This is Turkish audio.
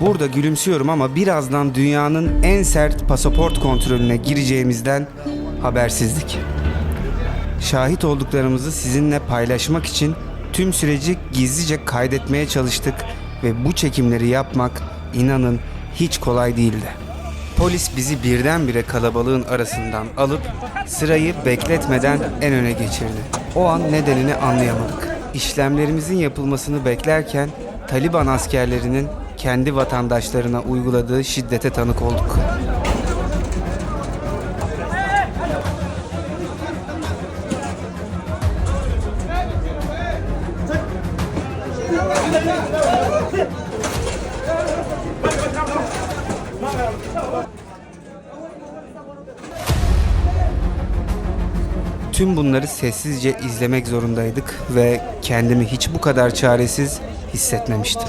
Burada gülümsüyorum ama birazdan dünyanın en sert pasaport kontrolüne gireceğimizden habersizdik. Şahit olduklarımızı sizinle paylaşmak için tüm süreci gizlice kaydetmeye çalıştık ve bu çekimleri yapmak inanın hiç kolay değildi. Polis bizi birdenbire kalabalığın arasından alıp sırayı bekletmeden en öne geçirdi. O an nedenini anlayamadık. İşlemlerimizin yapılmasını beklerken Taliban askerlerinin kendi vatandaşlarına uyguladığı şiddete tanık olduk. Tüm bunları sessizce izlemek zorundaydık ve kendimi hiç bu kadar çaresiz hissetmemiştim.